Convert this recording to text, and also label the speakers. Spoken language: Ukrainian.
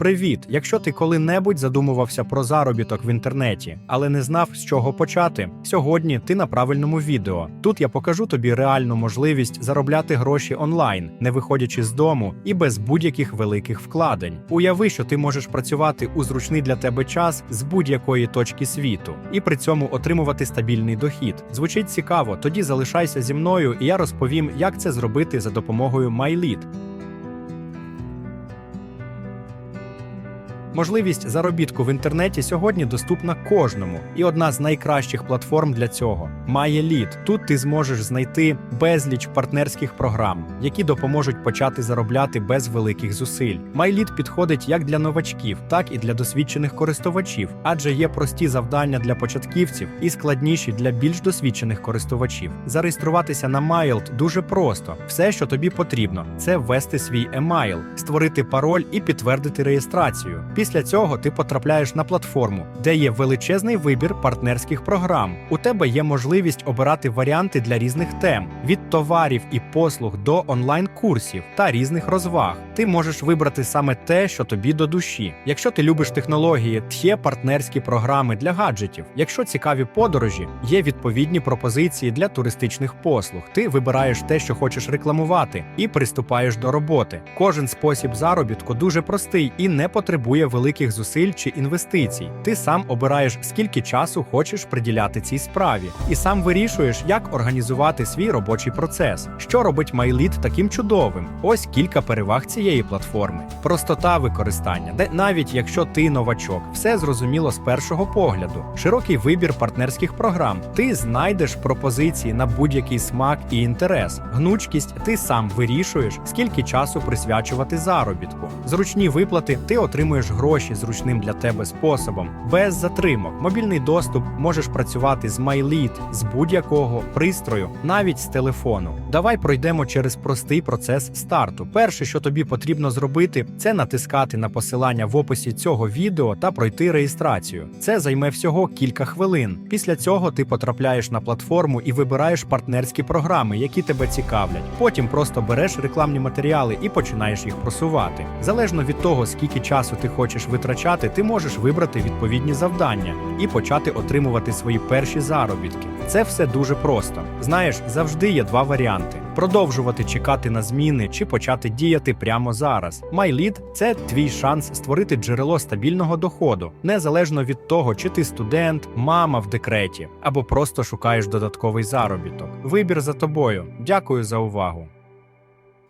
Speaker 1: Привіт! Якщо ти коли-небудь задумувався про заробіток в інтернеті, але не знав, з чого почати, сьогодні ти на правильному відео. Тут я покажу тобі реальну можливість заробляти гроші онлайн, не виходячи з дому і без будь-яких великих вкладень. Уяви, що ти можеш працювати у зручний для тебе час з будь-якої точки світу, і при цьому отримувати стабільний дохід. Звучить цікаво, тоді залишайся зі мною, і я розповім, як це зробити за допомогою MyLead. Можливість заробітку в інтернеті сьогодні доступна кожному, і одна з найкращих платформ для цього MyElite. Тут ти зможеш знайти безліч партнерських програм, які допоможуть почати заробляти без великих зусиль. MyLead підходить як для новачків, так і для досвідчених користувачів, адже є прості завдання для початківців і складніші для більш досвідчених користувачів. Зареєструватися на Mild дуже просто. Все, що тобі потрібно, це ввести свій емайл, створити пароль і підтвердити реєстрацію. Після цього ти потрапляєш на платформу, де є величезний вибір партнерських програм. У тебе є можливість обирати варіанти для різних тем від товарів і послуг до онлайн-курсів та різних розваг. Ти можеш вибрати саме те, що тобі до душі. Якщо ти любиш технології, є партнерські програми для гаджетів. Якщо цікаві подорожі, є відповідні пропозиції для туристичних послуг. Ти вибираєш те, що хочеш рекламувати, і приступаєш до роботи. Кожен спосіб заробітку дуже простий і не потребує великих зусиль чи інвестицій. Ти сам обираєш, скільки часу хочеш приділяти цій справі, і сам вирішуєш, як організувати свій робочий процес. Що робить MyLead таким чудовим? Ось кілька переваг цієї платформи: простота використання, де навіть якщо ти новачок, все зрозуміло з першого погляду. Широкий вибір партнерських програм. Ти знайдеш пропозиції на будь-який смак і інтерес. Гнучкість ти сам вирішуєш, скільки часу присвячувати заробітку. Зручні виплати ти отримуєш гроші зручним для тебе способом, без затримок. Мобільний доступ можеш працювати з MyLead, з будь-якого пристрою, навіть з телефону. Давай пройдемо через простий процес старту. Перше, що тобі потрібно зробити, це натискати на посилання в описі цього відео та пройти реєстрацію. Це займе всього кілька хвилин. Після цього ти потрапляєш на платформу і вибираєш партнерські програми, які тебе цікавлять. Потім просто береш рекламні матеріали і починаєш їх просувати. Залежно від того, скільки часу ти хочеш витрачати, ти можеш вибрати відповідні завдання і почати отримувати свої перші заробітки. Це все дуже просто. Знаєш, завжди є два варіанти: продовжувати чекати на зміни чи почати діяти прямо зараз. MyLead – це твій шанс створити джерело стабільного доходу, незалежно від того, чи ти студент, мама в декреті або просто шукаєш додатковий заробіток. Вибір за тобою. Дякую за увагу.